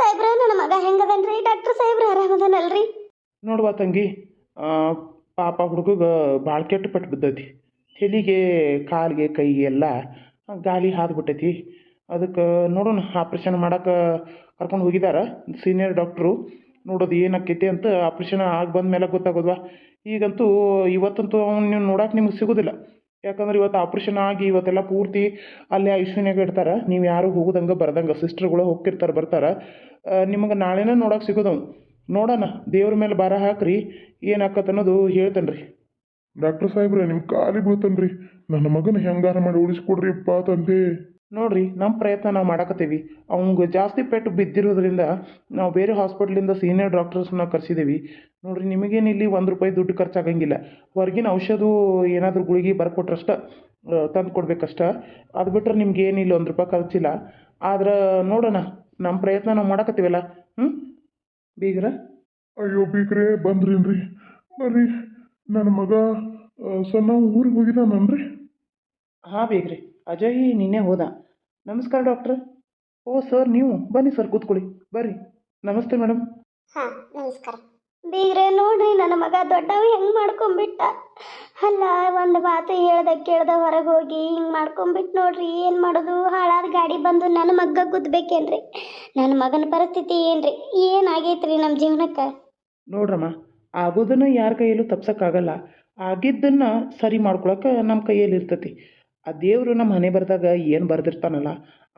ಸಾಹೇಬ್ರ, ನನ್ನ ಮಗ ಹೆಂಗದನ್ರಿ? ಡಾಕ್ಟರ್ ಸಾಹೇಬ್ರ ಆರಾಮದನಲ್ರಿ? ನೋಡುವ ತಂಗಿ ಪಾಪ ಹುಡುಗಗೆ ಭಾಳ ಕೆಟ್ಟ ಪಟ್ಟು ಬಿದ್ದೈತಿ. ತಲೆಗೆ, ಕಾಲಿಗೆ ಕೈಗೆ ಎಲ್ಲ ಗಾಳಿ ಹಾದ್ಬಿಟ್ಟೈತಿ. ಅದಕ್ಕೆ ನೋಡೋಣ, ಆಪ್ರೇಷನ್ ಮಾಡಕ್ಕೆ ಕರ್ಕೊಂಡು ಹೋಗಿದಾರ ಸೀನಿಯರ್ ಡಾಕ್ಟ್ರು. ನೋಡೋದು ಏನಾಕೈತಿ ಅಂತ ಆಪ್ರೇಷನ್ ಆಗಿ ಬಂದ ಮೇಲೆ ಗೊತ್ತಾಗೋದ್ವಾ. ಈಗಂತೂ ಇವತ್ತಂತೂ ಅವ್ನು ನೀವು ನೋಡಕ್ಕೆ ನಿಮ್ಗೆ ಸಿಗೋದಿಲ್ಲ. ಯಾಕಂದ್ರೆ ಇವತ್ತು ಆಪ್ರೇಷನ್ ಆಗಿ ಇವತ್ತೆಲ್ಲ ಪೂರ್ತಿ ಅಲ್ಲೇ ಐಶ್ವನ್ಯಾಗ ಇಡ್ತಾರೆ. ನೀವು ಯಾರು ಹೋಗೋದಂಗೆ ಬರ್ದಂಗೆ, ಸಿಸ್ಟರ್ಗಳು ಹೋಗ್ತಿರ್ತಾರೆ, ಬರ್ತಾರೆ. ನಿಮಗೆ ನಾಳೆನೇ ನೋಡೋಕೆ ಸಿಗೋದವ್ ನೋಡೋಣ ದೇವ್ರ ಮೇಲೆ ಭಾರ ಹಾಕ್ರಿ ಏನಾಕತ್ತೆ ಅನ್ನೋದು ಹೇಳ್ತೇನೆ ರೀ ಡಾಕ್ಟರ್ ಸಾಹೇಬ್ರೆ ನಿಮ್ಮ ಕಾಲಿಗೆ ಬೀಳ್ತಾನ್ರಿ. ನನ್ನ ಮಗನ ಹೆಂಗಾರ ಮಾಡಿ ಉಳಿಸ್ಕೊಡ್ರಿಪ್ಪ ತಂದೆ. ನೋಡ್ರಿ ನಮ್ಮ ಪ್ರಯತ್ನ ನಾವು ಮಾಡಕತ್ತೀವಿ. ಅವಂಗೆ ಜಾಸ್ತಿ ಪೆಟ್ಟು ಬಿದ್ದಿರೋದ್ರಿಂದ ನಾವು ಬೇರೆ ಹಾಸ್ಪಿಟ್ಲಿಂದ ಸೀನಿಯರ್ ಡಾಕ್ಟರ್ಸ್ನ ಕರೆಸಿದ್ದೀವಿ ನೋಡ್ರಿ ನಿಮಗೇನು ಇಲ್ಲಿ ಒಂದು ರೂಪಾಯಿ ದುಡ್ಡು ಖರ್ಚಾಗಂಗಿಲ್ಲ. ಹೊರಗಿನ ಔಷಧ ಏನಾದರೂ ಗುಳಿಗೆ ಬರ್ಕೊಟ್ರಷ್ಟ ತಂದು ಕೊಡ್ಬೇಕಷ್ಟ ಅದು ಬಿಟ್ಟರೆ ನಿಮ್ಗೆ ಏನಿಲ್ಲ ಒಂದು ರೂಪಾಯಿ ಖರ್ಚಿಲ್ಲ. ಆದ್ರೆ ನೋಡೋಣ ನಮ್ಮ ಪ್ರಯತ್ನ ನಾವು ಮಾಡಕತ್ತೀವಲ್ಲ? ಹ್ಞೂ ಬೀಗ್ರ? ಅಯ್ಯೋ ಬೀಗ್ರೆ ಬಂದ್ರೇನ್ರಿ? ಬರ್ರಿ ನನ್ನ ಮಗ ಸಣ್ಣ ಊರಿಗೆ ಹೋಗಿದ್ದಾನನ್ರಿ ಹಾಂ ಬೀಗ್ರಿ ಅಜಯ್ ನಿನ್ನೆ ಹೋದ. ನಮಸ್ಕಾರ ಡಾಕ್ಟ್ರ್. ಓ ಸರ್ ನೀವು ಬನ್ನಿ ಸರ್ ಕೂತ್ಕೊಳ್ಳಿ. ಬರ್ರಿ. ನಮಸ್ತೆ ಮೇಡಮ್ ಹಾಂ ನಮಸ್ಕಾರ. ಬೀಗ್ರೆ, ನೋಡ್ರಿ, ನನ್ನ ಮಗ ದೊಡ್ಡವ ಹೆಂಗ್ ಮಾಡ್ಕೊಂಬಿಟ್ಟ ಅಲ್ಲ, ಒಂದು ಮಾತು ಹೇಳ್ದ ಕೇಳ್ದ ಹೊರಗೆ ಹೋಗಿ, ಹಿಂಗೆ ಮಾಡ್ಕೊಂಬಿಟ್ಟು ನೋಡ್ರಿ, ಏನು ಮಾಡೋದು? ಹಾಳಾದ ಗಾಡಿ ಬಂದು ನನ್ನ ಮಗ್ಗ ಗುದ್ದಬೇಕೇನ್ರಿ ನನ್ನ ಮಗನ ಪರಿಸ್ಥಿತಿ ಏನ್ರಿ? ಏನಾಗೈತ್ರಿ ನಮ್ಮ ಜೀವನಕ್ಕ? ನೋಡ್ರಮ್ಮ, ಆಗೋದನ್ನು ಯಾರ ಕೈಯಲ್ಲೂ ತಪ್ಸೋಕ್ಕಾಗಲ್ಲ. ಆಗಿದ್ದನ್ನು ಸರಿ ಮಾಡ್ಕೊಳಕ್ಕೆ ನಮ್ಮ ಕೈಯಲ್ಲಿ ಇರ್ತೈತಿ ಆ ದೇವರು ನಮ್ಮ ಮನೆ ಬರ್ದಾಗ ಏನು ಬರ್ದಿರ್ತಾನಲ್ಲ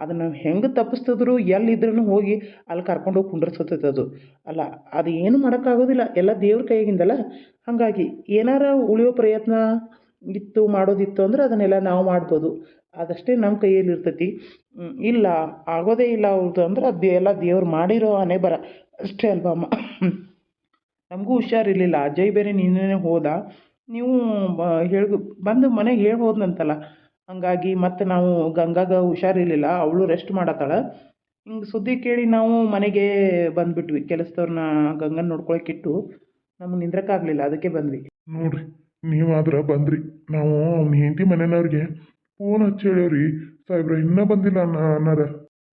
ಅದನ್ನು ಹೆಂಗೆ ತಪ್ಪಿಸ್ತಿದ್ರು ಎಲ್ಲಿದ್ರೂ ಹೋಗಿ ಅಲ್ಲಿ ಕರ್ಕೊಂಡು ಹೋಗಿ ಕುಂಡ್ರಸತೈತೆ ಅದು. ಅಲ್ಲ, ಅದು ಏನು ಮಾಡೋಕ್ಕಾಗೋದಿಲ್ಲ. ಎಲ್ಲ ದೇವ್ರ ಕೈಯಾಗಿಂದಲ್ಲ ಹಾಗಾಗಿ ಏನಾರ ಉಳಿಯೋ ಪ್ರಯತ್ನ ಇತ್ತು, ಮಾಡೋದಿತ್ತು ಅಂದ್ರೆ ಅದನ್ನೆಲ್ಲ ನಾವು ಮಾಡ್ಬೋದು. ಅದಷ್ಟೇ ನಮ್ಮ ಕೈಯಲ್ಲಿ ಇರ್ತೈತಿ. ಇಲ್ಲ, ಆಗೋದೇ ಇಲ್ಲ ಅವ್ರದ್ದು ಅಂದ್ರೆ ಅದು ಎಲ್ಲ ದೇವ್ರು ಮಾಡಿರೋ ಅನೇ ಬರ ಅಷ್ಟೇ ಅಲ್ವಾ ಅಮ್ಮ? ನಮಗೂ ಹುಷಾರಿರ್ಲಿಲ್ಲ. ಅಜಯ್ ಬೇರೆ ನಿನ್ನೆ ಹೋದ. ನೀವು ಬ ಬಂದು ಮನೆಗೆ ಹೇಳಿ ಹೋದ್ನಂತಲ್ಲ ಹಂಗಾಗಿ ಮತ್ತೆ ನಾವು ಗಂಗಾಗ ಹುಷಾರಿರ್ಲಿಲ್ಲ ಅವಳು ರೆಸ್ಟ್ ಮಾಡತ್ತಾಳೆ. ಹಿಂಗೆ ಸುದ್ದಿ ಕೇಳಿ ನಾವು ಮನೆಗೆ ಬಂದ್ಬಿಟ್ವಿ ಕೆಲಸದವ್ರನ್ನ ಗಂಗನ ನೋಡ್ಕೊಳಕ್ಕಿಟ್ಟು ನಮ್ಗೆ ನಿಂದ್ರಕ್ಕಾಗಲಿಲ್ಲ ಅದಕ್ಕೆ ಬಂದ್ವಿ. ನೋಡ್ರಿ ನೀವಾದ್ರೆ ಬಂದ್ರಿ. ನಾವು ಅವ್ನ ಹೆಂಡತಿ ಮನೆಯವ್ರಿಗೆ ಫೋನ್ ಹಚ್ಚಿ ಹೇಳೇವ್ರಿ. ಸಾಹೇಬ್ರ ಇನ್ನೂ ಬಂದಿಲ್ಲ ಅನ್ನ ಅನ್ನಾರ?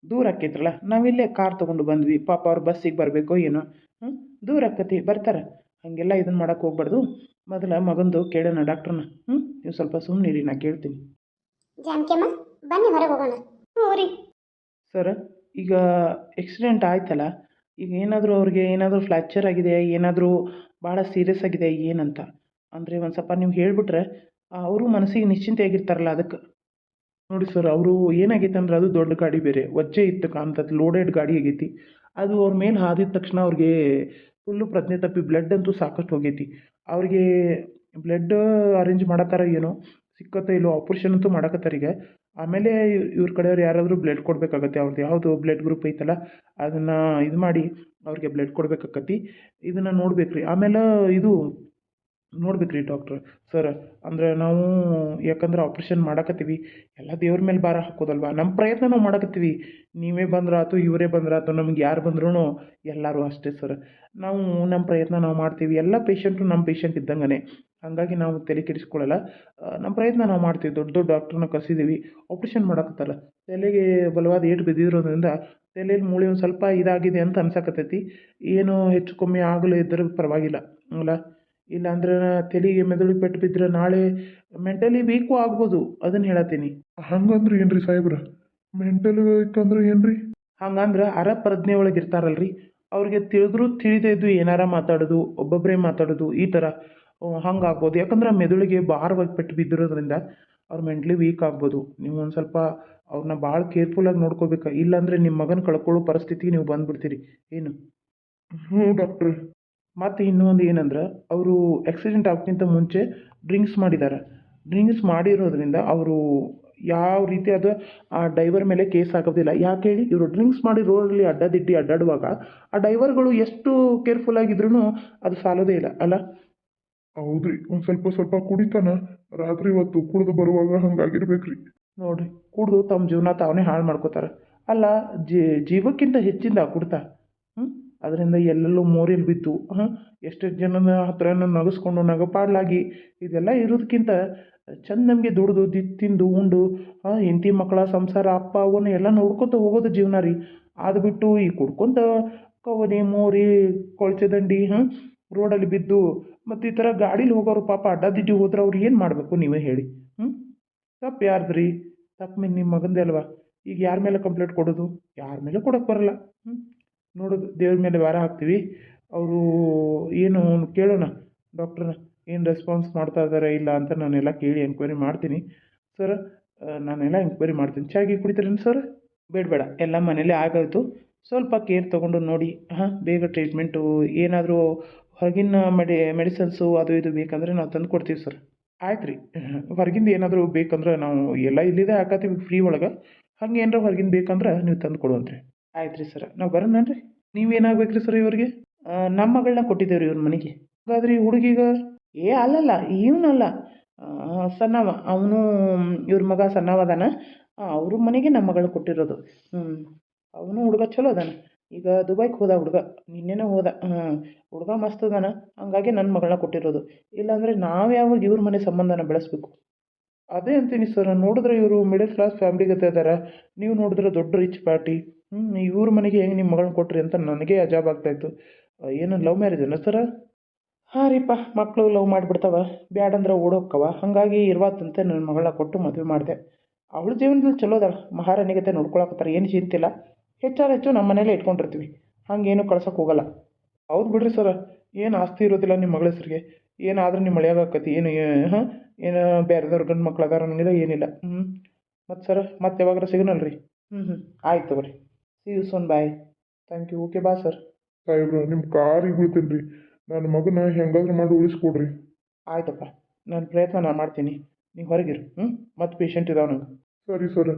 ದೂರ ಆಕೈತ್ರಲ್ಲ ನಾವಿಲ್ಲೇ ಕಾರ್ ತಗೊಂಡು ಬಂದ್ವಿ. ಪಾಪ ಅವ್ರು ಬಸ್ಸಿಗೆ ಬರಬೇಕೋ ಏನೋ. ಹ್ಞೂ ದೂರ ಆಕತಿ ಬರ್ತಾರೆ. ಹಾಗೆಲ್ಲ ಇದನ್ನು ಮಾಡಕ್ಕೆ ಹೋಗ್ಬಾರ್ದು. ಮೊದಲ ಮಗಂದು ಕೇಳೋಣ ಡಾಕ್ಟ್ರನ್ನ. ಹ್ಞೂ ನೀವು ಸ್ವಲ್ಪ ಸುಮ್ಮನಿರಿ ನಾ ಕೇಳ್ತೀನಿ. ಜಾನಕಿಯಮ್ಮ, ಬನ್ನಿ ಹೊರಗೆ ಹೋಗೋಣ. ಹ್ಞೂ ಸರ್, ಈಗ ಆಕ್ಸಿಡೆಂಟ್ ಆಯ್ತಲ್ಲ, ಈಗ ಏನಾದರೂ ಅವ್ರಿಗೆ ಏನಾದರೂ ಫ್ಲ್ಯಾಕ್ಚರ್ ಆಗಿದೆ, ಏನಾದರೂ ಭಾಳ ಸೀರಿಯಸ್ ಆಗಿದೆ, ಏನಂತ? ಅಂದರೆ ಒಂದು ಸ್ವಲ್ಪ ನೀವು ಹೇಳಿಬಿಟ್ರೆ ಅವರು ಮನಸ್ಸಿಗೆ ನಿಶ್ಚಿಂತೆಯಾಗಿರ್ತಾರಲ್ಲ ಅದಕ್ಕೆ ನೋಡಿ ಸರ್, ಅವರು ಏನಾಗೈತೆ ಅಂದ್ರೆ ಅದು ದೊಡ್ಡ ಗಾಡಿ ಬೇರೆ, ವಜ್ಜೆ ಇತ್ತು ಕಾಣ್ತದೆ ಲೋಡೆಡ್ ಗಾಡಿ ಆಗೈತಿ. ಅದು ಅವ್ರ ಮೇಲೆ ಹಾದಿದ ತಕ್ಷಣ ಅವ್ರಿಗೆ ಫುಲ್ಲು ಪ್ರಜ್ಞೆ ತಪ್ಪಿ ಬ್ಲಡ್ ಅಂತೂ ಸಾಕಷ್ಟು ಹೋಗೈತಿ. ಅವ್ರಿಗೆ ಬ್ಲಡ್ ಅರೇಂಜ್ ಮಾಡತ್ತಾರ ಏನೋ ಸಿಕ್ಕತ್ತೋ, ಇಲ್ಲೋ ಆಪ್ರೇಷನ್ ಅಂತೂ ಮಾಡಕತ್ತಾರ ಈಗ. ಆಮೇಲೆ ಇವ್- ಇವ್ರ ಕಡೆಯವ್ರು ಯಾರಾದರೂ ಬ್ಲಡ್ ಕೊಡಬೇಕಾಗತ್ತೆ ಅವ್ರದ್ದು ಯಾವುದು ಬ್ಲಡ್ ಗ್ರೂಪ್ ಐತಲ್ಲ, ಅದನ್ನು ಇದು ಮಾಡಿ ಅವ್ರಿಗೆ ಬ್ಲಡ್ ಕೊಡಬೇಕಾಕತ್ತಿ. ಇದನ್ನು ನೋಡ್ಬೇಕು ರೀ ಆಮೇಲೆ ಇದು ನೋಡ್ಬೇಕು ರೀ ಡಾಕ್ಟ್ರ್ ಸರ್ ಅಂದರೆ ನಾವು ಯಾಕಂದ್ರೆ ಆಪ್ರೇಷನ್ ಮಾಡಕತ್ತೀವಿ, ಎಲ್ಲ ದೇವ್ರ ಮೇಲೆ ಭಾರ ಹಾಕೋದಲ್ವಾ? ನಮ್ಮ ಪ್ರಯತ್ನ ನಾವು ಮಾಡಕತ್ತೀವಿ. ನೀವೇ ಬಂದ್ರಾತು, ಇವರೇ ಬಂದ್ರಾತು, ನಮ್ಗೆ ಯಾರು ಬಂದ್ರೂ ಎಲ್ಲರೂ ಅಷ್ಟೇ ಸರ್ ನಾವು ನಮ್ಮ ಪ್ರಯತ್ನ ನಾವು ಮಾಡ್ತೀವಿ. ಎಲ್ಲ ಪೇಷಂಟು ನಮ್ಮ ಪೇಷಂಟ್ ಇದ್ದಂಗೆ ಹಾಗಾಗಿ ನಾವು ತಲೆ ಕೆಡಿಸ್ಕೊಳ್ಳಲ್ಲ ನಮ್ಮ ಪ್ರಯತ್ನ ನಾವು ಮಾಡ್ತೀವಿ. ದೊಡ್ಡ ದೊಡ್ಡ ಡಾಕ್ಟ್ರನ್ನ ಕರ್ಸಿದ್ದೀವಿ ಆಪ್ರೇಷನ್ ಮಾಡಕತ್ತಾರ ತಲೆಗೆ ಬಲವಾದ ಏಟು ಬಿದ್ದಿರೋದ್ರಿಂದ ತಲೆಯಲ್ಲಿ ಮೂಳೆ ಒಂದು ಸ್ವಲ್ಪ ಇದಾಗಿದೆ ಅಂತ ಅನ್ಸಕತ್ತೈತಿ. ಏನು ಹೆಚ್ಚು ಕಮ್ಮಿ ಆಗಲೇ ಇದ್ದರೂ ಪರವಾಗಿಲ್ಲ. ಅಲ್ಲ? ಇಲ್ಲಾಂದ್ರೆ ತಲೆಗೆ ಮೆದುಳಿಗೆ ಪೆಟ್ಟು ಬಿದ್ದರೆ ನಾಳೆ ಮೆಂಟಲಿ ವೀಕು ಆಗ್ಬೋದು ಅದನ್ನು ಹೇಳತ್ತೀನಿ. ಹಂಗಂದ್ರೆ ಏನ್ರಿ ಸಾಹೇಬ್ರ? ವೀಕ್ ಅಂದ್ರೆ ಏನ್ರಿ? ಹಂಗಂದ್ರೆ ಅರ ಪ್ರಜ್ಞೆ ಒಳಗೆ ಇರ್ತಾರಲ್ರಿ ಅವ್ರಿಗೆ ತಿಳಿದ್ರು ತಿಳಿದೇ ಇದ್ದು ಏನಾರ ಮಾತಾಡೋದು ಒಬ್ಬೊಬ್ಬರೇ ಮಾತಾಡೋದು ಈ ಥರ ಹಂಗಾಗ್ಬೋದು ಯಾಕಂದ್ರೆ ಮೆದುಳಿಗೆ ಭಾರವಾಗಿ ಪೆಟ್ಟು ಬಿದ್ದಿರೋದ್ರಿಂದ ಅವ್ರು ಮೆಂಟಲಿ ವೀಕ್ ಆಗ್ಬೋದು. ನೀವು ಒಂದು ಸ್ವಲ್ಪ ಅವ್ರನ್ನ ಭಾಳ ಕೇರ್ಫುಲ್ಲಾಗಿ ನೋಡ್ಕೋಬೇಕು. ಇಲ್ಲಾಂದರೆ ನಿಮ್ಮ ಮಗನ ಕಳ್ಕೊಳ್ಳೋ ಪರಿಸ್ಥಿತಿಗೆ ನೀವು ಬಂದ್ಬಿಡ್ತೀರಿ. ಏನು? ಹ್ಞೂ ಡಾಕ್ಟ್ರ್ ಮತ್ತು ಇನ್ನೊಂದು ಏನಂದ್ರೆ ಅವರು ಆಕ್ಸಿಡೆಂಟ್ ಆಗೋಕ್ಕಿಂತ ಮುಂಚೆ ಡ್ರಿಂಕ್ಸ್ ಮಾಡಿದ್ದಾರೆ. ಡ್ರಿಂಕ್ಸ್ ಮಾಡಿರೋದ್ರಿಂದ ಅವರು ಯಾವ ರೀತಿ ಅದು ಆ ಡೈವರ್ ಮೇಲೆ ಕೇಸ್ ಆಗೋದಿಲ್ಲ. ಯಾಕೆ ಹೇಳಿ ಇವರು ಡ್ರಿಂಕ್ಸ್ ಮಾಡಿ ರೋಡಲ್ಲಿ ಅಡ್ಡದಿಡ್ಡಿ ಅಡ್ಡಾಡುವಾಗ ಆ ಡೈವರ್ಗಳು ಎಷ್ಟು ಕೇರ್ಫುಲ್ ಆಗಿದ್ರು ಅದು ಸಾಲೋದೇ ಇಲ್ಲ ಅಲ್ಲ? ಹೌದ್ರಿ ಒಂದು ಸ್ವಲ್ಪ ಸ್ವಲ್ಪ ಕುಡಿತಾನ ರಾತ್ರಿ ಹೊತ್ತು ಕುಡಿದು ಬರುವಾಗ ಹಂಗಾಗಿರ್ಬೇಕ್ರಿ. ನೋಡ್ರಿ ಕುಡಿದು ತಮ್ಮ ಜೀವನ ತಾವೇ ಹಾಳು ಮಾಡ್ಕೋತಾರೆ. ಅಲ್ಲ ಜೀವಕ್ಕಿಂತ ಹೆಚ್ಚಿಂದ ಕುಡ್ತಾ ಹ್ಞೂ ಅದರಿಂದ ಎಲ್ಲೆಲ್ಲೋ ಮೋರಿಲ್ ಹಾಂ ಎಷ್ಟೆಷ್ಟು ಜನನ ಹತ್ರ ನಗಿಸ್ಕೊಂಡು ನಗಪಾಡ್ಲಾಗಿ ಇದೆಲ್ಲ ಇರೋದಕ್ಕಿಂತ ಚಂದ ನಮಗೆ ದುಡ್ದು ದಿ, ತಿಂದು, ಉಂಡು ಹೆಂಡತಿ ಮಕ್ಕಳ ಸಂಸಾರ, ಅಪ್ಪ ಅವನ್ನ ಎಲ್ಲ ನೋಡ್ಕೊತ ಹೋಗೋದು ಜೀವನ ರೀ. ಅದು ಬಿಟ್ಟು ಈ ಕುಡ್ಕೊಂತ ಕವನಿ, ಮೋರಿ, ಕೊಳಚೆ ದಂಡಿ ಹಾಂ ರೋಡಲ್ಲಿ ಬಿದ್ದು ಮತ್ತು ಈ ಥರ ಗಾಡೀಲಿ ಹೋಗೋರು ಪಾಪ ಅಡ್ಡಾದಿಡ್ಡಿ ಹೋದ್ರೆ ಅವ್ರು ಏನು ಮಾಡಬೇಕು ನೀವೇ ಹೇಳಿ ಹ್ಞೂ ತಪ್ಪು ಯಾರ್ದು ರೀ ತಪ್ಪು ನಿಮ್ಮ ಮಗಂದೇ ಅಲ್ವಾ? ಈಗ ಯಾರ ಮೇಲೆ ಕಂಪ್ಲೇಂಟ್ ಕೊಡೋದು? ಯಾರ ಮೇಲೆ ಕೊಡೋಕ್ಕೆ ಬರಲ್ಲ ಹ್ಞೂ ನೋಡೋದು, ದೇವ್ರ ಮೇಲೆ ವಾರ ಹಾಕ್ತೀವಿ. ಅವರು ಏನು ಕೇಳೋಣ ಡಾಕ್ಟ್ರನ್ನ ಏನು ರೆಸ್ಪಾನ್ಸ್ ಮಾಡ್ತಾ ಇದ್ದಾರೆ ಇಲ್ಲ ಅಂತ ನಾನೆಲ್ಲ ಕೇಳಿ ಎನ್ಕ್ವೈರಿ ಮಾಡ್ತೀನಿ. ಸರ್ ನಾನೆಲ್ಲ ಎನ್ಕ್ವೈರಿ ಮಾಡ್ತೀನಿ. ಚಾಗಿ ಕುಡಿತೀರೇನು ಸರ್ ಬೇಡ ಬೇಡ ಎಲ್ಲ ಮನೇಲೇ ಆಗೋಯ್ತು ಸ್ವಲ್ಪ ಕೇರ್ ತೊಗೊಂಡು ನೋಡಿ, ಹಾಂ, ಬೇಗ ಟ್ರೀಟ್ಮೆಂಟು ಏನಾದರೂ ಹೊರಗಿನ ಮೆಡಿ ಮೆಡಿಸನ್ಸು ಅದು ಇದು ಬೇಕಂದರೆ ನಾವು ತಂದು ಕೊಡ್ತೀವಿ ಸರ್ ಆಯ್ತು ರೀ ಹೊರಗಿಂದ ಏನಾದರೂ ಬೇಕಂದ್ರೆ ನಾವು ಎಲ್ಲ ಇಲ್ಲಿದೆ ಹಾಕತ್ತೀವಿ ಫ್ರೀ ಒಳಗೆ. ಹಂಗೆ ಏನಾರ ಹೊರಗಿಂದ ಬೇಕಂದ್ರೆ ನೀವು ತಂದು ಕೊಡುವಂತ್ರಿ. ಆಯ್ತು ರೀ ಸರ್ ನಾವು ಬರೋಣನ್ರಿ ನೀವೇನಾಗ್ಬೇಕು ರೀ ಸರ್ ಇವ್ರಿಗೆ? ನಮ್ಮ ಮಗಳನ್ನ ಕೊಟ್ಟಿದ್ದೇವೆ ರೀ ಇವ್ರ ಮನೆಗೆ. ಹಾಗಾದ್ರೆ ಈ ಹುಡುಗಿಗ ಏ, ಅಲ್ಲಲ್ಲ, ಇವನಲ್ಲ. ಸಣ್ಣವ. ಅವನು ಇವ್ರ ಮಗ ಸಣ್ಣವ ಅವ್ರ ಮನೆಗೆ ನಮ್ಮ ಮಗಳು ಕೊಟ್ಟಿರೋದು. ಹ್ಞೂ ಅವನು ಹುಡುಗ ಚಲೋ ಅದಾನ. ಈಗ ದುಬೈಗೆ ಹೋದ ಹುಡುಗ. ನಿನ್ನೆನೇ ಹೋದ. ಹುಡುಗ ಮಸ್ತ್ ಅದಾನ. ಹಂಗಾಗಿ ನನ್ನ ಮಗಳನ್ನ ಕೊಟ್ಟಿರೋದು. ಇಲ್ಲಾಂದರೆ ನಾವು ಯಾವಾಗ ಇವ್ರ ಮನೆ ಸಂಬಂಧನ ಬೆಳೆಸ್ಬೇಕು? ಅದೇ ಅಂತೀನಿ ಸರ್ ನೋಡಿದ್ರೆ ಇವರು ಮಿಡಲ್ ಕ್ಲಾಸ್ ಫ್ಯಾಮಿಲಿ ಗತೆ ಇದ್ದಾರೆ ನೀವು ನೋಡಿದ್ರೆ ದೊಡ್ಡ ರಿಚ್ ಪಾರ್ಟಿ ಹ್ಞೂ ಇವ್ರ ಮನೆಗೆ ಹೆಂಗೆ ನಿಮ್ಮ ಮಗಳನ್ನ ಕೊಟ್ರಿ ಅಂತ ನನಗೆ ಅಜಾಬ್ ಆಗ್ತಾಯಿತ್ತು ಏನು ಲವ್ ಮ್ಯಾರೇಜನ ಸರ ಹಾಂ ರೀಪ್ಪ ಮಕ್ಕಳು ಲವ್ ಮಾಡಿಬಿಡ್ತಾವ. ಬ್ಯಾಡಂದ್ರೆ ಓಡೋಕ್ಕವ ಹಾಗಾಗಿ ಇರ್ವಾತಂತೆ ನನ್ನ ಮಗಳನ್ನ ಕೊಟ್ಟು ಮದುವೆ ಮಾಡಿದೆ. ಅವಳ ಜೀವನದಲ್ಲಿ ಚಲೋ ಅದಾಳ. ಮಹಾರಾಣಿಗತೆ ನೋಡ್ಕೊಳಕತ್ತಾರ ಏನು ಚಿಂತಿಲ್ಲ ಹೆಚ್ಚಾರು ಹೆಚ್ಚು ನಮ್ಮ ಮನೇಲೇ ಇಟ್ಕೊಂಡಿರ್ತೀವಿ. ಹಂಗೇನು ಕಳ್ಸೋಕೆ ಹೋಗಲ್ಲ. ಹೌದು ಬಿಡ್ರಿ ಸರ ಏನು ಆಸ್ತಿ ಇರೋದಿಲ್ಲ ನಿಮ್ಮ ಮಗಳ ಹೆಸರಿಗೆ. ಏನಾದರೂ ನಿಮ್ಮ ಮಳೆಯಾಗ ಆಕತಿ. ಏನು ಹಾಂ? ಏನು ಬೇರೆದವ್ರ ಗಂಡು ಮಕ್ಳು ಅದಾರ ಏನಿಲ್ಲ. ಹ್ಞೂ ಮತ್ತು ಸರ ಮತ್ತೆ ಯಾವಾಗಾರ ರೀ ಹ್ಞೂ ಹ್ಞೂ ಆಯ್ತು ತಗೋರಿ. See you soon bye thank you okay ಬಾ ಸರ್ ಸಾಹೇಬ್ರ ನಿಮ್ಮ ಕಾರಿಗೆ ಬೀಳ್ತೀನಿ ರೀ ನನ್ನ ಮಗನ ಹೆಂಗಾದ್ರೂ ಮಾಡಿ ಉಳಿಸ್ಕೊಡ್ರಿ. ಆಯ್ತಪ್ಪ. ನಾನು ಪ್ರಯತ್ನ ನಾನು ಮಾಡ್ತೀನಿ. ನೀವು ಹೊರಗಿರು ಹ್ಞೂ ಮತ್ತು ಪೇಷಂಟ್ ಇದಾವೆ ನಂಗೆ. ಸರಿ ಸರ್.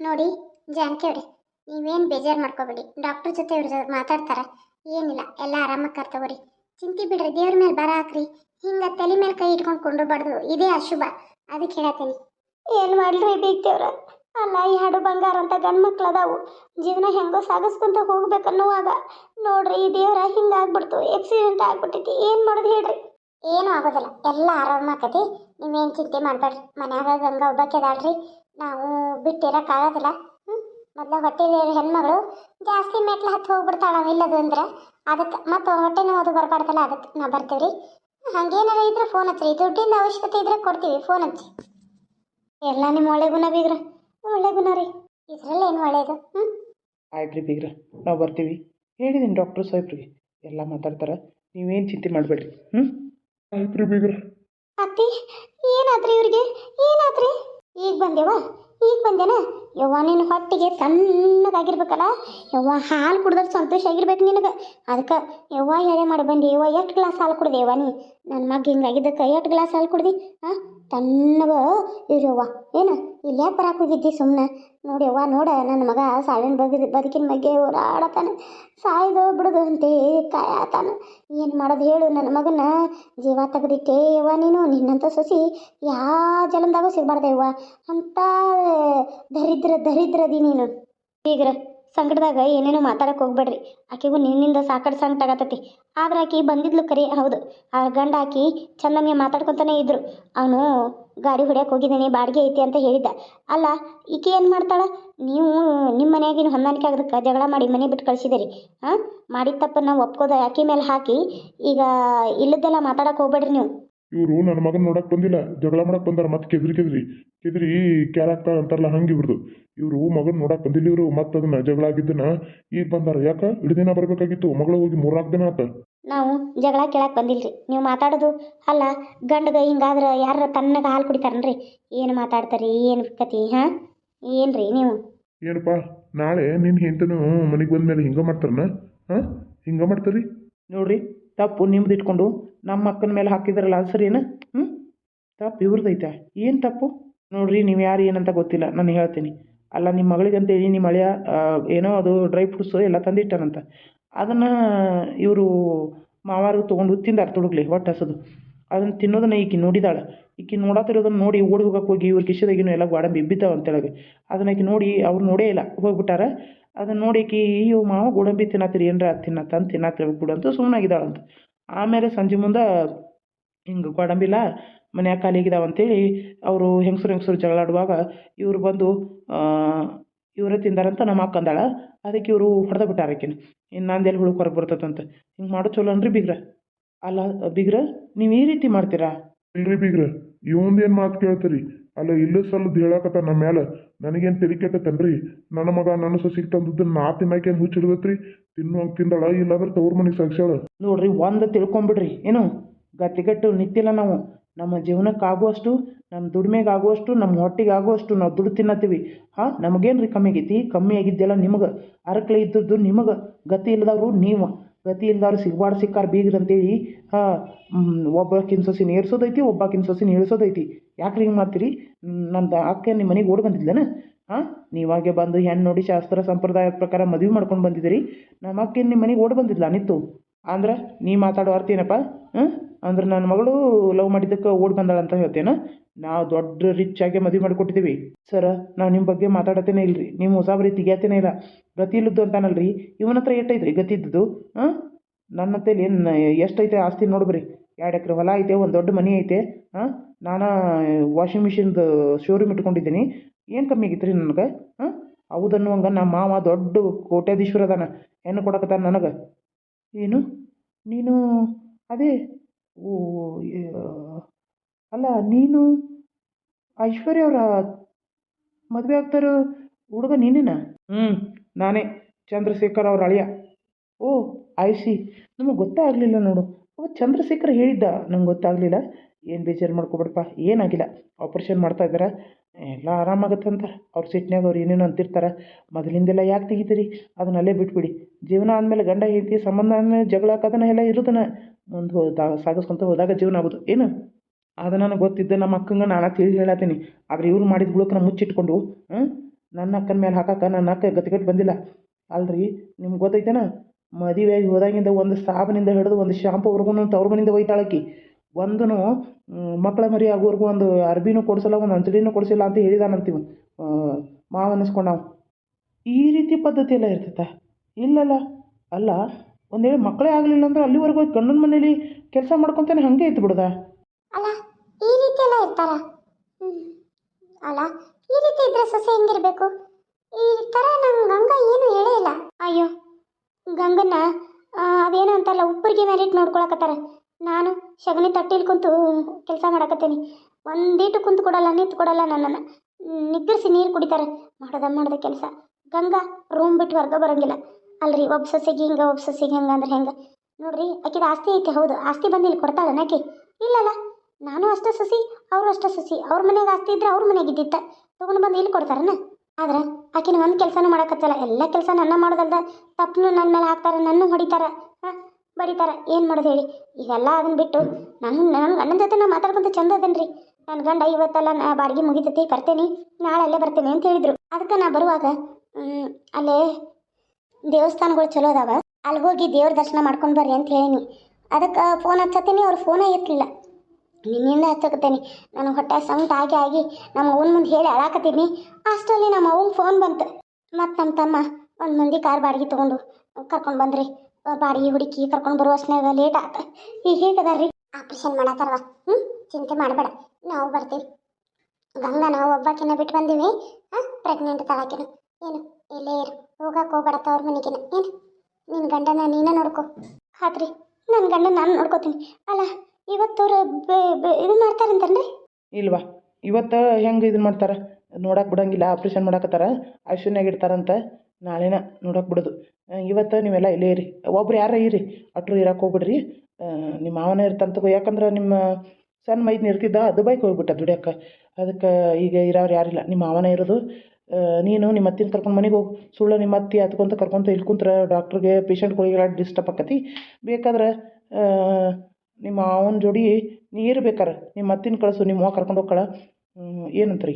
ನೋಡಿ ಜಾನಕಿ ಅವ್ರೆ ನೀವೇನು ಬೇಜಾರು ಮಾಡ್ಕೋಬೇಡಿ. ಡಾಕ್ಟ್ರ್ ಜೊತೆ ಇವ್ರ ಜೊತೆ ಮಾತಾಡ್ತಾರೆ. ಏನಿಲ್ಲ ಎಲ್ಲ ಆರಾಮಾಗಿ ಕರ್ತವ್ರಿ ಚಿಂತೆ ಬಿಡ್ರಿ ದೇವ್ರ ಮೇಲೆ ಬರ ಹಾಕ್ರಿ. ಹಿಂಗೆ ತಲೆ ಮೇಲೆ ಕೈ ಇಟ್ಕೊಂಡು ಕೊಂಡ್ರಬಾರ್ದು. ಇದೇ ಅಶುಭ. ಅದಕ್ಕೆ ಹೇಳತ್ತೀನಿ. ಏನು ಮಾಡಲಿ ಬೀಗ್ತೇವ್ರ ಈ ಹಾಡು ಬಂಗಾರ ಅಂತ ಗಂಡು ಮಕ್ಳು ಅದಾವು. ಜೀವನ ಹೆಂಗೋ ಸಾಗಿಸ್ಕೊಂತ ಹೋಗ್ಬೇಕನ್ನುವಾಗ ನೋಡ್ರಿ ಈ ದೇವ್ರ ಹಿಂಗಾಗ್ಬಿಡ್ತು ಆಕ್ಸಿಡೆಂಟ್ ಆಗ್ಬಿಟ್ಟೈತಿ, ಏನು ಮಾಡೋದು ಹೇಳ್ರಿ? ಏನೂ ಆಗೋದಿಲ್ಲ, ಎಲ್ಲ ಆರಾಮಾಕತಿ ನೀವೇನು ಚಿಂತೆ ಮಾಡಬೇಡ್ರಿ, ಮನ್ಯಾಗ ಗಂಗಾ ಒಬ್ಬಾಕೆ ಅದಾಳ್ರಿ. ನಾವು ಬಿಟ್ಟಿರೋಕ್ಕಾಗೋದಿಲ್ಲ ಹ್ಞೂ ಮೊದಲು ಹೊಟ್ಟೆ ಹೆಣ್ಮಗಳು ಜಾಸ್ತಿ ಮೆಟ್ಲು ಹತ್ತಿ ಹೋಗ್ಬಿಡ್ತಾಳ ಇಲ್ಲದು ಅಂದ್ರೆ. ಅದಕ್ಕೆ ಮತ್ತು ಹೊಟ್ಟೆ ನೋವು ಬರಬಾರ್ದಲ್ಲ ಅದಕ್ಕೆ ನಾವು ಬರ್ತೀವಿ ರೀ ಹಂಗೇನಾರ ಇದ್ರೆ ಫೋನ್ ಹಚ್ಚಿರಿ ದುಡ್ಡಿನ ಅವಶ್ಯಕತೆ ಇದ್ರೆ ಕೊಡ್ತೀವಿ ಫೋನ್ ಹಚ್ಚಿ. ಎಲ್ಲ ನಿಮ್ಮ ಒಳ್ಳೆ ಗುಣ ಒಳ್ಳೆ ಗುಣ ರೀ. ಇದರಲ್ಲಿ ಏನು ಒಳ್ಳೇದು? ಹ್ಞೂ ಆಯ್ತು ರೀ ಬೀಗ್ರ ನಾವು ಬರ್ತೀವಿ. ಹೇಳಿದ್ದೀನಿ ಡಾಕ್ಟ್ರ್ ಸಾಹೇಬ್ರಿಗೆ. ಎಲ್ಲ ಮಾತಾಡ್ತಾರೆ. ನೀವೇನು ಚಿಂತೆ ಮಾಡಬೇಡ್ರಿ. ಹ್ಞೂ ಆಯ್ತು ರೀ ಬೀಗ್ರ. ಅತ್ತಿ ಏನಾದ್ರಿ ಇವ್ರಿಗೆ? ಏನಾದ್ರಿ ಈಗ ಬಂದೇವ? ಈಗ ಬಂದೇನ? ಯವ್ವ ನಿನ್ನ ಹೊಟ್ಟಿಗೆ ತಣ್ಣಗಾಗಿರ್ಬೇಕಲ್ಲ? ಯವ್ವ ಹಾಲು ಕುಡ್ದ್ರೆ ಸಂತೋಷ ಆಗಿರ್ಬೇಕು ನಿನಗೆ. ಅದಕ್ಕೆ ಯವ್ವ ಎಳೆ ಮಾಡಿ ಬಂದಿ. ಯವ್ವ ಎಷ್ಟು ಗ್ಲಾಸ್ ಹಾಲು ಕುಡ್ದೆ ಯವ್ವ ನೀ? ನನ್ನ ಮಗ ಹಿಂಗಾಗಿದ್ದಕ್ಕೆ ಎಷ್ಟು ಗ್ಲಾಸ್ ಹಾಲು ಕುಡ್ದಿ ಹಾಂ ತಣ್ಣಗ, ಇರ್ಯವ್ವ, ಏನು ಇಲ್ಲೇ ಬರಾಕ್ ಹೋಗಿದ್ದಿ ಸುಮ್ಮನೆ ನೋಡಿ ಅವ್ವ, ನೋಡ ನನ್ನ ಮಗ ಸಾವಿನ ಬದುಕಿ ಬದುಕಿನ ಬಗ್ಗೆ ಓಡಾಡತಾನೆ ಸಾಯ್ದು ಬಿಡೋದು ಅಂತೆ, ಕಾಯತಾನ. ಏನು ಮಾಡೋದು ಹೇಳು ನನ್ನ ಮಗನ ಜೀವ ತೆಗೆದಿಟ್ಟೆ ನೀನು, ನಿನ್ನಂತ ಸೊಸಿ ಯಾ ಜಲಂದಾಗೂ ಸಿಗಬಾರ್ದವ್ವ ಅಂತ ದರಿದ್ರ, ದರಿದ್ರದಿ ನೀನು. ಈಗ್ರ ಸಂಕಟದಾಗ ಏನೇನೋ ಮಾತಾಡಕ್ಕೆ ಹೋಗ್ಬೇಡ್ರಿ. ಆಕೆಗೂ ನಿನ್ನಿಂದ ಸಾಕಷ್ಟು ಸಂಕಟ ಆಗತ್ತೈತಿ. ಆದ್ರೆ ಆಕೆ ಬಂದಿದ್ಲು ಕರೆ, ಹೌದು. ಆ ಗಂಡ ಆಕಿ ಚಂದಂಗೆ ಮಾತಾಡ್ಕೊತಾನೆ ಇದ್ರು. ಅವನು ಗಾಡಿ ಹೊಡ್ಯಕ್ಕೆ ಹೋಗಿದ್ದೀನಿ, ಬಾಡಿಗೆ ಐತಿ ಅಂತ ಹೇಳಿದ್ದ. ಅಲ್ಲ, ಈಕೆ ಏನು ಮಾಡ್ತಾಳ? ನೀವು ನಿಮ್ಮ ಮನೆಯಾಗಿನ ಹೊಂದಾಣಿಕೆ ಆಗೋದಕ್ಕೆ? ಜಗಳ ಮಾಡಿ ಮನೆ ಬಿಟ್ಟು ಕಳಿಸಿದಿರಿ. ಹಾಂ ಮಾಡಿದ ತಪ್ಪನ್ನು ಒಪ್ಕೋದ ಆಕೆ ಮೇಲೆ ಹಾಕಿ ಈಗ ಇಲ್ಲದೆಲ್ಲ ಮಾತಾಡಕ್ಕೆ ಹೋಗ್ಬೇಡ್ರಿ ನೀವು. ಇವರು ನನ್ನ ಮಗನ ನೋಡಕ್ ಬಂದಿಲ್ಲ ಜಗಳ ಮಾಡಕ್ ಬಂದಾರ ಮತ್ತೆ ಕೆದ್ರಿ ಕೆದ್ರಿ ಕೆದ್ರಿ ಕ್ಯಾರಾಕ್ಟರ್ ಅಂತಾರಲ್ಲ ಹಂಗೆ ಇವ್ರದು. ಇವರು ಮಗನ ನೋಡಕ್ ಬಂದಿಲ್ಲ ಇವರು ಮತ್ತೆ ಅದನ್ನ ಜಗಳ ಆಗಿದ್ದನ್ನ ಈಗ ಬಂದಾರ. ಯಾಕ? ಇಡೀ ದಿನ ಬರ್ಬೇಕಾಗಿತ್ತು ಮಗಳು ಹೋಗಿ ಮೂರ್ನಾಲ್ಕು ದಿನ ಆತ. ನಾವು ಜಗಳ ಕೇಳಕ್ಕೆ ಬಂದಿಲ್ರಿ ನೀವು ಮಾತಾಡೋದು ಅಲ್ಲ ಗಂಡದ ಹಿಂಗಾದ್ರೆ ಯಾರ ತನ್ನಗ ಹಾಲು ಕುಡಿತಾರನ್ರಿ ಏನು ಮಾತಾಡ್ತಾರಿ ಏನು ಕತಿ ಹಾಂ? ಏನ್ರಿ ನೀವು? ಏನಪ್ಪ ನಾಳೆ ನಿನ್ನ ಹೆಂಡತಿನೂ ಮನೆಗೆ ಬಂದ್ಮೇಲೆ ಹಿಂಗ ಮಾಡ್ತಾರನ? ಹಾಂ? ಹಿಂಗ ಮಾಡ್ತಾರಿ? ನೋಡ್ರಿ ತಪ್ಪು ನಿಮ್ದು ಇಟ್ಕೊಂಡು ನಮ್ಮ ಅಕ್ಕನ ಮೇಲೆ ಹಾಕಿದ್ರಲ್ಲ ಅದು ಏನು? ಹ್ಞೂ ತಪ್ಪು ಇವ್ರದ್ದೈತೆ ಏನು ತಪ್ಪು? ನೋಡ್ರಿ, ನೀವು ಯಾರು ಏನಂತ ಗೊತ್ತಿಲ್ಲ, ನಾನು ಹೇಳ್ತೀನಿ. ಅಲ್ಲ ನಿಮ್ಮ ಮಗಳಿಗಂತೇಳಿ ನಿಮ್ಮ ಅಳಿಯ ಏನೋ ಅದು ಡ್ರೈ ಫ್ರೂಟ್ಸು ಎಲ್ಲ ತಂದಿಟ್ಟಾನಂತ ಅದನ್ನು ಇವರು ಮಾವಾರು ತೊಗೊಂಡು ತಿಂದಾರ ತುಡುಗ್ಲಿ, ಹೊಟ್ಟೆ ಹಸದು. ಅದನ್ನು ತಿನ್ನೋದನ್ನ ಈಕಿ ನೋಡಿದಾಳೆ. ಈಕಿ ನೋಡತ್ತಿರೋದನ್ನ ನೋಡಿ ಓಡಿ ಹೋಗಕ್ಕೆ ಹೋಗಿ ಇವ್ರ ಕಿಶದಾಗಿನೂ ಎಲ್ಲ ಗೋಡಂಬಿ ಬಿದ್ದಾವ ಅಂತೇಳಿ ಅದನ್ನ ಈಕಿ ನೋಡಿ ಅವ್ರು ನೋಡೇ ಇಲ್ಲ, ಹೋಗ್ಬಿಟ್ಟಾರ. ಅದನ್ನ ನೋಡಿ ಕಿ ಅಯ್ಯೋ ಮಾವ ಗೋಡಂಬಿ ತಿನ್ನತ್ತೀರಿ ಏನರ ತಿನ್ನತ್ತ ಅಂತ ತಿನ್ನತ್ತಿರ್ಬೇಕು ಬಿಡು ಅಂತ ಸುಮ್ಮನಾಗಿದ್ದಾಳಂತ ಆಮೇಲೆ ಸಂಜೆ ಮುಂದೆ ಹಿಂಗೆ ಗೋಡಂಬಿಲ್ಲ ಮನ್ಯಾಗ ಆಗಿದಾವ ಅಂತೇಳಿ ಅವರು ಹೆಂಗಸ್ರು ಹೆಂಗಸ್ರು ಜಗಳಾಡುವಾಗ ಇವರು ಬಂದು ಇವರೇ ತಿಂದಾರಂತ ನಮ್ಮ ಅಕ್ಕ ಅಂದಾಳ. ಅದಕ್ಕೆ ಇವರು ಹೊಡೆದ ಬಿಟ್ಟಾರ ಆಕಿನ. ಇನ್ನು ಎಲ್ಲಿ ಹುಳುಕ್ ಹೊರಗೆ ಬರ್ತದಂತ. ಹಿಂಗೆ ಮಾಡೋ ಚಲೋ ಅನ್ರಿ ಬಿಗ್ರ. ಅಲ್ಲ, ಬಿಗ್ರ, ನೀವು ಈ ರೀತಿ ಮಾಡ್ತೀರಾ? ಇಲ್ರಿ ಬೀಗ್ರ? ಇವಂದೇನು ಮಾತು ಕೇಳ್ತೀರಿ? ಅಲ್ಲ ಇಲ್ಲ ಸಲ್ಲದ್ ಹೇಳಕತ್ತ ನಮ್ಮ ಮ್ಯಾಲ. ನನಗೇನು ತಲೆ ಕೆಟ್ಟತನ್ರಿ? ನನ್ನ ಮಗ, ನನ್ನ ಸೊಸಿಗೆ ತಂದದ್ದನ್ನ ನಾ ತಿನ್ನಕೇನು ಹುಚ್ಚ ಹಿಡ್ದತ್ರಿ ತಿನ್ನುವಂಗೆ ತಿಂದಳ, ಇಲ್ಲಾಂದ್ರೆ ತವ್ರ ಮನೆಗೆ ಸಾಕ್ಸ್ಯಾಳ. ನೋಡ್ರಿ, ಒಂದು ತಿಳ್ಕೊಂಬಿಡ್ರಿ. ಏನು? ಗತಿಗಟ್ಟು ನಿಂತಿಲ್ಲ ನಾವು. ನಮ್ಮ ಜೀವನಕ್ಕೆ ಆಗುವಷ್ಟು, ನಮ್ಮ ದುಡಿಮೆಗೆ ಆಗುವಷ್ಟು, ನಮ್ಮ ಹೊಟ್ಟಿಗೆ ಆಗುವಷ್ಟು ನಾವು ದುಡ್ಡು ತಿನ್ನತ್ತೀವಿ. ಹಾಂ ನಮಗೇನು ರೀ ಕಮ್ಮಿ ಆಗೈತಿ? ಕಮ್ಮಿ ಆಗಿದ್ದೆಲ್ಲ ನಿಮಗೆ. ಅರಕಲೆ ಇದ್ದದ್ದು ನಿಮಗೆ. ಗತಿ ಇಲ್ಲದವ್ರು ನೀವು. ಗತಿ ಇಲ್ದವ್ರು ಸಿಗ್ಬಾರ್ದು ಸಿಕ್ಕಾರ ಬೀಗ್ರಂತೇಳಿ ಅಂತೇಳಿ ಒಬ್ಬಕಿನ ಏರ್ಸೋದೈತಿ ಒಬ್ಬಾಕಿನ ಸೊಸಿನ ಇಳಿಸೋದೈತಿ ಯಾಕ್ರಿ ಹಿಂಗೆ ಮಾಡ್ತೀರಿ? ನಂದು ಅಕ್ಕ ನಿಮ್ಮ ಮನೆಗೆ ಓಡಿ ಬಂದಿದ್ಲೇನ? ಹಾಂ, ನೀವಾಗೆ ಬಂದು ಹೆಣ್ಣು ನೋಡಿ ಶಾಸ್ತ್ರ ಸಂಪ್ರದಾಯದ ಪ್ರಕಾರ ಮದುವೆ ಮಾಡ್ಕೊಂಡು ಬಂದಿದ್ದೀರಿ. ನಮ್ಮ ಅಕ್ಕೇನು ನಿಮ್ಮ ಮನೆಗೆ ಓಡಿ ಬಂದಿದ್ಲ ನಿತ್ತು ಅಂದ್ರೆ ನೀ ಮಾತಾಡೋ ಅರ್ಥ ಏನಪ್ಪ? ಹ್ಞೂ ಅಂದ್ರೆ ನನ್ನ ಮಗಳು ಲವ್ ಮಾಡಿದ್ದಕ್ಕೆ ಓಡಿ ಬಂದಾಳ ಅಂತ ಹೇಳ್ತೇನ. ನಾವು ದೊಡ್ಡ ರಿಚ್ ಆಗಿ ಮದುವೆ ಮಾಡಿಕೊಟ್ಟಿದ್ದೀವಿ ಸರ ನಾನು ನಿಮ್ಮ ಬಗ್ಗೆ ಮಾತಾಡತ್ತೇನೆ ಇಲ್ರಿ. ನೀವು ಹೊಸಾಬ್ರಿ ತೆಗಿಯತ್ತೇನೆ ಇಲ್ಲ. ಗತಿ ಇಲ್ಲದ್ದು ಅಂತಾನಲ್ರಿ. ಇವನ ಹತ್ರ ಎಷ್ಟೈತ್ರಿ ಗತಿ ಇದ್ದದ್ದು? ಹಾಂ? ನನ್ನ ಹತ್ತೇಲಿ ಏನು ಎಷ್ಟೈತೆ ಆಸ್ತಿ ನೋಡ್ಬ್ರಿ. ಎರಡು ಎಕರೆ ಹೊಲ ಐತೆ, ಒಂದು ದೊಡ್ಡ ಮನೆ ಐತೆ. ಹಾಂ? ನಾನು ವಾಷಿಂಗ್ ಮಿಷಿನ್ದು ಶೋರೂಮ್ ಇಟ್ಕೊಂಡಿದ್ದೀನಿ. ಏನು ಕಮ್ಮಿ ಆಗಿತ್ತು ರೀ ನನಗೆ? ಹಾಂ? ಹೌದನ್ನುವಂಗೆ ನಮ್ಮ ಮಾವ ದೊಡ್ಡ ಕೋಟ್ಯಾಧೀಶ್ವರ ಅದಾನ. ಹೆಣ್ಣು ಕೊಡಕತ್ತಾನ ನನಗೆ. ಏನು? ನೀನು, ಅದೇ ಓ ಅಲ್ಲ ನೀನು ಐಶ್ವರ್ಯ ಅವರ ಮದುವೆ ಆಗ್ತಾರೋ ಹುಡುಗ ನೀನೇನಾ ಹ್ಞೂ ನಾನೇ. ಚಂದ್ರಶೇಖರ್ ಅವ್ರ ಅಳಿಯ. ಓ ಆಯ್ಸಿ ನಮಗೆ ಗೊತ್ತೇ ಆಗಲಿಲ್ಲ ನೋಡು. ಓ ಚಂದ್ರಶೇಖರ್ ಹೇಳಿದ್ದ ನಂಗೆ ಗೊತ್ತಾಗಲಿಲ್ಲ. ಏನು ಬೇಜಾರು ಮಾಡ್ಕೊಬೇಡಪ್ಪ ಏನಾಗಿಲ್ಲ. ಆಪ್ರೇಷನ್ ಮಾಡ್ತಾ ಇದ್ದಾರೆ. ಎಲ್ಲ ಆರಾಮಾಗತ್ತಂತ. ಅಂತ ಅವ್ರ ಸಿಟ್ನ್ಯಾಗ ಅವ್ರು ಏನೇನೋ ಅಂತಿರ್ತಾರೆ. ಮೊದಲಿಂದೆಲ್ಲ ಯಾಕೆ ತೆಗಿತೀರಿ? ಅದನ್ನ ಅಲ್ಲೇ ಬಿಟ್ಬಿಡಿ. ಜೀವನ ಆದಮೇಲೆ ಗಂಡ ಹೆಂಡತಿ ಸಂಬಂಧ ಆದಮೇಲೆ ಜಗಳ ಕದನ ಎಲ್ಲ ಇರೋದನ್ನ ಮುಂದೆ ಹೋದ ಸಾಗಿಸ್ಕೊಂತ ಹೋದಾಗ ಜೀವನ ಆಗೋದು. ಏನು? ಅದು ನನಗೆ ಗೊತ್ತಿದ್ದೆ ನಮ್ಮ ಅಕ್ಕಂಗೆ ನಾನು ತಿಳಿ ಹೇಳತ್ತೀನಿ ಆದ್ರೆ ಇವ್ರು ಮಾಡಿದ ಗುಳಕನ ಮುಚ್ಚಿಟ್ಕೊಂಡು ಹ್ಞೂ ನನ್ನ ಅಕ್ಕನ ಮೇಲೆ ಹಾಕಕ್ಕೆ ನನ್ನ ಅಕ್ಕ ಗತಿಗಟ್ಟು ಬಂದಿಲ್ಲ. ಅಲ್ರಿ, ನಿಮ್ಗೆ ಗೊತ್ತೈತೇನ? ಮದುವೆಯಾಗಿ ಹೋದಾಗಿಂದ ಒಂದು ಸಾಬಿನಿಂದ ಹಿಡಿದು ಒಂದು ಶಾಂಪುವರೆಗೂ ತವ್ರ ಮನೆಯಿಂದ ಒಯ್ತಾಳಕ್ಕಿ ಒಂದೂ ಮಕ್ಕಳ ಮರಿ ಆಗೋವರೆಗೂ ಒಂದು ಅರ್ಬಿನೂ ಕೊಡಿಸಲ್ಲ, ಒಂದು ಅಂಚಡಿನೂ ಕೊಡಿಸಿಲ್ಲ ಅಂತ ಹೇಳಿದಾನಂತೀವಿ ಮಾವ ನಾವು ಈ ರೀತಿ ಪದ್ಧತಿ ಎಲ್ಲ ಇರ್ತೈತೆ? ಇಲ್ಲಲ್ಲ. ಅಲ್ಲ ಒಂದು ವೇಳೆ ಮಕ್ಕಳೇ ಆಗಲಿಲ್ಲ ಅಂದ್ರೆ ಅಲ್ಲಿವರೆಗೂ ಹೋಗಿ ಗಂಡನ ಮನೇಲಿ ಕೆಲಸ ಮಾಡ್ಕೊತಾನೆ ಹಂಗೆ ಇತ್ತು ಬಿಡ್ದ? ಅಲ್ಲ, ಈ ರೀತಿ ಎಲ್ಲ ಇರ್ತಾರ. ಅಲ್ಲ, ಈ ರೀತಿ ಇದ್ರೆ ಸೊಸೆ ಹೆಂಗಿರ್ಬೇಕು? ಈ ಥರ ನಂಗೆ ಗಂಗಾ ಏನು ಹೇಳೇ ಇಲ್ಲ. ಅಯ್ಯೋ, ಗಂಗನ್ನ ಅದೇನೋ ಅಂತಲ್ಲ, ಉಪ್ಪರಿಗೆ ಮೇಲಿಟ್ಟು ನೋಡ್ಕೊಳಕತ್ತಾರ. ನಾನು ಸಗಣಿ ತಟ್ಟಿಲ್ ಕುಂತು ಕೆಲಸ ಮಾಡಕತ್ತೀನಿ. ಒಂದೀಟು ಕುಂತು ಕೊಡಲ್ಲ, ನಿಂತು ಕೊಡಲ್ಲ ನನ್ನನ್ನು. ನಿದ್ರಿಸಿ ನೀರು ಕುಡಿತಾರೆ. ಮಾಡದ ಮಾಡದ ಕೆಲಸ. ಗಂಗಾ ರೂಮ್ ಬಿಟ್ಟು ಹೊರಗೆ ಬರೋಂಗಿಲ್ಲ. ಅಲ್ರಿ, ಒಬ್ಬ ಸೊಸೆಗೆ ಹಿಂಗೆ, ಒಬ್ಬ ಸೊಸೆಗೆ ಹೆಂಗೆ ಅಂದ್ರೆ ಹೆಂಗೆ? ನೋಡ್ರಿ, ಆಕಿದ ಆಸ್ತಿ ಐತೆ, ಹೌದು, ಆಸ್ತಿ ಬಂದು ಇಲ್ಲಿ ಕೊಡ್ತಾಳೆ ನಾಕಿ ಇಲ್ಲಲ್ಲ, ನಾನು ಅಷ್ಟೇ ಸಸಿ, ಅವರು ಅಷ್ಟೇ ಸಸಿ, ಅವ್ರ ಮನೆಗೆ ಆಸ್ತಿ ಇದ್ರೆ ಅವ್ರ ಮನೆಗೆ ಇದ್ದಿತ್ತ, ತೊಗೊಂಡು ಬಂದು ಇಲ್ಲಿ ಕೊಡ್ತಾರನ? ಆದ್ರೆ, ಆಕಿನ ಒಂದು ಕೆಲಸನೂ ಮಾಡಕತ್ತಲ್ಲ, ಎಲ್ಲ ಕೆಲಸ ನನ್ನ ಮಾಡೋದಲ್ದ, ತಪ್ಪನು ನನ್ನ ಮೇಲೆ ಹಾಕ್ತಾರೆ, ನನ್ನ ಹೊಡಿತಾರೆ, ಹಾಂ, ಬಡಿತಾರ, ಏನು ಮಾಡೋದು ಹೇಳಿ? ಈಗೆಲ್ಲ ಅದನ್ನ ಬಿಟ್ಟು, ನಾನು ನನ್ನ ಗಂಡನ ಜೊತೆ ನಾ ಮಾತಾಡ್ಕೊಂತ ಚಂದ ಅದನ್ರಿ. ನನ್ನ ಗಂಡ ಇವತ್ತೆಲ್ಲ ನಾ ಬಾಡಿಗೆ ಮುಗಿತೈತಿ, ಬರ್ತೇನೆ ನಾಳೆ ಅಲ್ಲೇ ಬರ್ತೇನೆ ಅಂತ ಹೇಳಿದ್ರು. ಅದಕ್ಕೆ ನಾ ಬರುವಾಗ ಅಲ್ಲೇ ದೇವಸ್ಥಾನಗಳು ಚಲೋ ಅದಾವ. ಹೋಗಿ ದೇವ್ರ ದರ್ಶನ ಮಾಡ್ಕೊಂಡು ಬರ್ರಿ ಅಂತ ಹೇಳಿನಿ. ಅದಕ್ಕೆ ಫೋನ್ ಹಚ್ಚತ್ತೀನಿ, ಅವ್ರು ಫೋನೇ ಇರ್ತಿಲ್ಲ ನಿನ್ನಿಂದ ಹಚ್ಚಕತ್ತೇನೆ. ನಾನು ಹೊಟ್ಟೆ ಸಂಕಟ ಆಗಿ ಆಗಿ ನಮ್ಮ ಅವ್ವನ ಮುಂದೆ ಹೇಳಿ ಅಳಾಕತ್ತೀನಿ ಅಷ್ಟರಲ್ಲಿ ನಮ್ಮ ಅವ್ವಂಗೆ ಫೋನ್ ಬಂತು. ಮತ್ತು ನಮ್ಮ ತಮ್ಮ ಒಂದು ಮಂದಿ ಕಾರ್ ಬಾಡಿಗೆ ತೊಗೊಂಡು, ಕರ್ಕೊಂಡು ಬಂದ್ರಿ. ಬಾಡಿಗೆ ಹುಡುಕಿ ಕರ್ಕೊಂಡು ಬರುವ ಅಷ್ಟನಾಗ ಲೇಟ್ ಆತ. ಈಗ ಹೇಗದಾರ್ರಿ ಆಪ್ರೇಷನ್ ಮಾಡತ್ತಾರವ. ಹ್ಞೂ ಚಿಂತೆ ಮಾಡಬೇಡ. ನಾವು ಬರ್ತೀವಿ. ಗಂಗಾ, ನಾವು ಒಬ್ಬಾಕಿನ ಬಿಟ್ಟು ಬಂದೀವಿ. ಹಾಂ ಪ್ರೆಗ್ನೆಂಟ್ ತಳಕಿನ. ಏನು, ಇಲ್ಲೇ ಇರು. ಹೋಗಕ್ಕೆ ಹೋಗ್ಬೇಡ ತವ್ರ ಮನೆಗಿನ. ಏನು? ನಿನ್ನ ಗಂಡನ ನೀನೇ ನೋಡ್ಕೊ. ಆತ್ರಿ ನನ್ನ ಗಂಡ ನಾನು ನೋಡ್ಕೋತೀನಿ. ಅಲ್ಲ ಇವತ್ತವ್ರು ಇದು ಮಾಡ್ತಾರಂತನ್ರಿ ಇಲ್ವಾ? ಇವತ್ತು ಹೆಂಗೆ ಇದನ್ನ ಮಾಡ್ತಾರೆ? ನೋಡಕ್ಕೆ ಬಿಡಂಗಿಲ್ಲ ಆಪ್ರೇಷನ್ ಮಾಡಕತ್ತಾರ. ಅಶ್ವಿನಾಗ ಇಡ್ತಾರಂತ. ನಾಳೆನ ನೋಡಕ್ಕೆ ಬಿಡೋದು. ಇವತ್ತು ನೀವೆಲ್ಲ ಇಲ್ಲೇ ಇರಿ. ಒಬ್ರು ಯಾರ ಇರಿ? ಅಟ್ರು ಇರಕ್ಕೆ ಹೋಗ್ಬಿಡ್ರಿ. ನಿಮ್ಮ ಮಾವನ ಇರ್ತಂತ ಯಾಕಂದ್ರೆ ನಿಮ್ಮ ಸಣ್ಣ ಮೈದ್ನ ಇರ್ತಿದ್ದ ದುಬೈಗೆ ಹೋಗ್ಬಿಟ್ಟ ದುಡಿಯಕ್ಕೆ. ಅದಕ್ಕೆ ಈಗ ಇರೋರು ಯಾರಿಲ್ಲ. ನಿಮ್ಮ ಮಾವನ ಇರೋದು. ನೀನು ನಿಮ್ಮ ಅತ್ತಿನ ಕರ್ಕೊಂಡು ಮನೆಗೆ ಹೋಗು. ಸುಳ್ಳು ನಿಮ್ಮ ಅತ್ತಿ ಹತ್ಕೊಂತ ಕರ್ಕೊಂತ ಇಲ್ಲಿ ಕುಂತ್ರೆ ಡಾಕ್ಟ್ರಿಗೆ ಪೇಷಂಟ್ಗಳಿಗೆಲ್ಲ ಡಿಸ್ಟರ್ಬ್ ಆಕತಿ. ಬೇಕಾದ್ರೆ ನಿಮ್ಮ ಅವನ ಜೋಡಿ ನೀರು ಇರ್ಬೇಕಾರೆ ನಿಮ್ಮ ಅತ್ತಿನ ಕಳಿಸು ನಿಮ್ಮ ಅವ್ವ ಕರ್ಕೊಂಡು ಹೋಗ್ಕಳ. ಏನಂತ್ರಿ?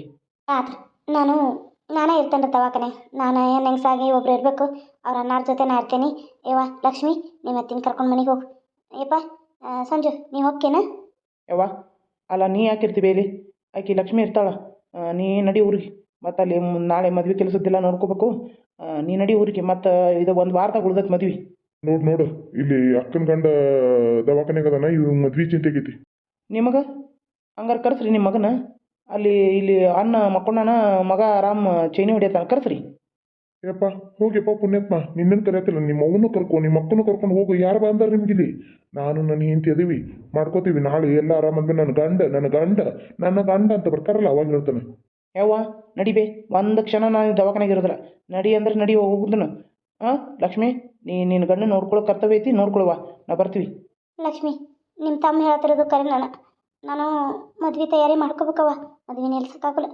ಆತ್ರಿ ನಾನು ನಾನೇ ಇರ್ತೇನೆ ತವಾಕನೆ ನಾನು ಏನು ಹೆಂಗ್ಸಾಗಿ ಒಬ್ರು ಇರಬೇಕು. ಅವ್ರ ಅನ್ನಾರ ಜೊತೆ ನಾ ಇರ್ತೀನಿ. ಏವ ಲಕ್ಷ್ಮಿ ನಿಮ್ಮ ಅತ್ತಿನ ಕರ್ಕೊಂಡು ಮನೆಗೆ ಹೋಗು. ಯಪ್ಪ ಸಂಜು ನೀ ಹೋಗ್ಕೇನ ಯವ್ವ ಅಲ್ಲ ನೀ ಯಾಕಿರ್ತೀವಿ ಇಲ್ಲಿ ಆಕಿ ಲಕ್ಷ್ಮಿ ಇರ್ತಾಳ. ನೀ ನಡಿ ಊರಿಗೆ. ಮತ್ತು ಅಲ್ಲಿ ನಾಳೆ ಮದ್ವೆ ಕೆಲಸದ್ದೆಲ್ಲ ನೋಡ್ಕೋಬೇಕು. ನೀ ನಡಿ ಊರಿಗೆ ಮತ್ತು ಇದು ಒಂದು ವಾರದಾಗ ಉಳ್ದೈತೆ ಮದ್ವೆ. ನೋಡು ನೋಡು. ಇಲ್ಲಿ ಅಕ್ಕನ ಗಂಡ ದವಾಖಾನೆಗೆ ಅದಾನ ಇವ್ ಮದ್ವೆ ಚಿಂತೆ ಆಗೈತಿ. ನಿಮಗೆ? ಹಂಗಾರೆ ಕರೆಸ್ರಿ ನಿಮ್ಮ ಮಗನ. ಅಲ್ಲಿ ಇಲ್ಲಿ ಅಣ್ಣ ಮಕ್ಕೊಂಡಣ ಮಗ ಆರಾಮ್ ಚೈನಿ ಹೊಡಿಯತ್ತಾನ ಕರೆಸ್ರಿ. ಯಪ್ಪ ಹೋಗ್ಯಪ್ಪ ಪುಣ್ಯಾತ್ಮ. ನಿನ್ನನ್ನು ಕರೆಯತ್ತಿಲ್ಲ ನಿಮ್ಮ ಅವನು ಕರ್ಕೊ ನಿಮ್ಮ ಅಕ್ಕನೂ ಕರ್ಕೊಂಡು ಹೋಗು. ಯಾರು ಬಂದಾರ ನಿಮ್ಗಿಲ್ಲಿ? ನಾನು ನನ್ನ ಹೆಂಡತಿ ಅದೀವಿ. ಮಾಡ್ಕೋತೀವಿ. ನಾಳೆ ಎಲ್ಲ ಆರಾಮ ನನ್ನ ಗಂಡ ನನ್ನ ಗಂಡ ನನ್ನ ಗಂಡ ಅಂತ ಬರ್ತಾರಲ್ಲ ಅವಾಗ ಹೇಳ್ತಾನೆ. ಯವ್ವ ನಡಿಬೇ ಒಂದು ಕ್ಷಣ ನಾನು ದವಾಖಾನೆಗೆ ಇರೋದಿಲ್ಲ. ನಡಿ ಅಂದ್ರೆ ನಡಿ ಹೋಗುದನು ಹಾಂ ಲಕ್ಷ್ಮಿ ನೀ ನಿನ್ನ ಗಂಡು ನೋಡ್ಕೊಳ್ಳೋ ಕರ್ತವ್ಯ ಐತಿ ನೋಡ್ಕೊಳುವ ನಾ ಬರ್ತೀವಿ. ಲಕ್ಷ್ಮಿ ನಿಮ್ಮ ತಮ್ಮ ಹೇಳ್ತಿರೋದು ಕರೆ ನಾನು. ನಾನು ಮದ್ವೆ ತಯಾರಿ ಮಾಡ್ಕೋಬೇಕವ ಮದ್ವೆ ನಿಲ್ಸಕ್ಕಾಗಲ್ಲ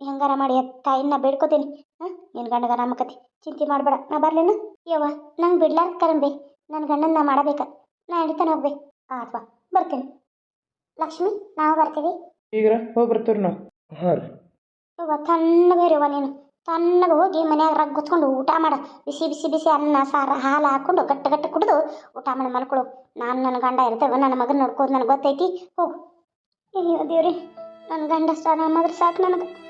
ಹೆಂಗಾರ ಮಾಡಿ ತಾಯಿನ ಬೇಡ್ಕೋತೀನಿ. ಹಾಂ ನಿನ್ನ ಗಂಡಗ ಆರಾಮಕತಿ ಚಿಂತೆ ಮಾಡಬೇಡ. ನಾ ಬರ್ಲೇನ? ಯವ್ವ ನಂಗೆ ಬಿಡ್ಲಾರ ಕರಂಬೆ ನನ್ನ ಗಂಡನ ನಾ ಮಾಡಬೇಕ. ನಾ ಹಿಡಿತಾನೆ ಹೋಗ್ಬೇಕು ಆತ್ವಾ ಬರ್ತೀನಿ. ಲಕ್ಷ್ಮಿ ನಾವು ಬರ್ತೀವಿ. ಈಗ ಹೋಗಿ ಬರ್ತೀರಿ ನಾವು. ಹಾಂ ರೀ. ಯವ್ವ, ತಣ್ಣಗೆ ಇರವ್ವ ನೀನು. ತಣ್ಣಗೆ ಹೋಗಿ ಮನ್ಯಾಗ ರಗ್ ಕುತ್ಕೊಂಡು ಊಟ ಮಾಡು. ಬಿಸಿ ಬಿಸಿ ಬಿಸಿ ಅನ್ನ, ಸಾರ, ಹಾಲು ಹಾಕ್ಕೊಂಡು ಗಟ್ಟ ಗಟ್ಟ ಕುಡಿದು ಊಟ ಮಾಡಿ ಮಲ್ಕೊಳ್ಳು ನಾನು ನನ್ನ ಗಂಡ ಇರ್ತೇವೆ, ನನ್ನ ಮಗನ ನೋಡ್ಕೋದು ನನಗೆ ಗೊತ್ತೈತಿ. ಹೋಗು. ಅಯ್ಯೋ ದೇವ್ರಿ ನನ್ನ ಗಂಡ ಸ್ನಾನ ಮಾಡಿದ್ರೆ ಸಾಕು ನನಗೆ.